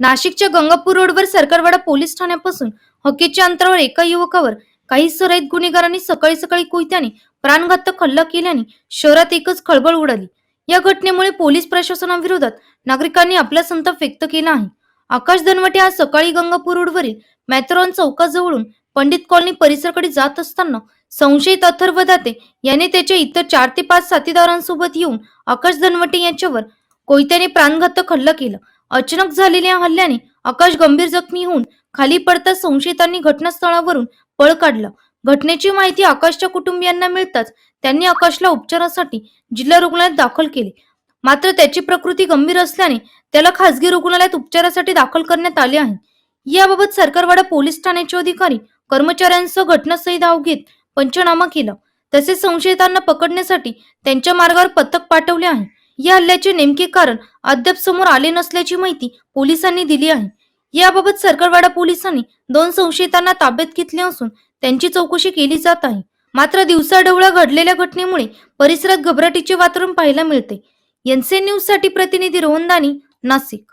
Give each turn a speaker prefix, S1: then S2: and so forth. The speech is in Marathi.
S1: नाशिकच्या गंगापूर रोडवर सरकारवाडा पोलीस ठाण्यापासून हकीच्या अंतरावर एका युवकावर काही सराईत गुन्हेगारांनी सकाळी सकाळी कोयत्याने प्राणघातक हल्ला केल्याने शहरात एकच खळबळ उडाली. या घटनेमुळे पोलीस प्रशासनाविरोधात नागरिकांनी आपला संताप व्यक्त केला आहे. आकाश धनवटे आज सकाळी गंगापूर रोडवरील मॅथरॉन चौकाजवळून पंडित कॉलनी परिसराकडे जात असताना संशयित अथर्व दाते याने त्याच्या इतर चार ते पाच साथीदारांसोबत येऊन आकाश धनवटे यांच्यावर कोयत्याने प्राणघातक हल्ला केला. अचानक झालेल्या हल्ल्याने आकाश गंभीर जखमी होऊन खाली पडताच संशयितांनी घटनास्थळावरून पळ काढला. घटनेची माहिती आकाशच्या कुटुंबियांना मिळताच त्यांनी आकाशला उपचारासाठी जिल्हा रुग्णालयात दाखल केले. मात्र त्याची प्रकृती गंभीर असल्याने त्याला खासगी रुग्णालयात उपचारासाठी दाखल करण्यात आले आहे. याबाबत सरकारवाडा पोलीस ठाण्याचे अधिकारी कर्मचाऱ्यांसह घटनास्थळी धाव घेत पंचनामा केला. तसेच संशयितांना पकडण्यासाठी त्यांच्या मार्गावर पथक पाठवले आहे. या हल्ल्याचे नेमके कारण अद्याप समोर आले नसल्याची माहिती पोलिसांनी दिली आहे. याबाबत सरकारवाडा पोलिसांनी दोन संशयितांना ताब्यात घेतले असून त्यांची चौकशी केली जात आहे. मात्र दिवसाढवळा घडलेल्या घटनेमुळे परिसरात घबराटीचे वातावरण पाहायला मिळते. एनसीएन न्यूजसाठी प्रतिनिधी रोहनदानी नाशिक.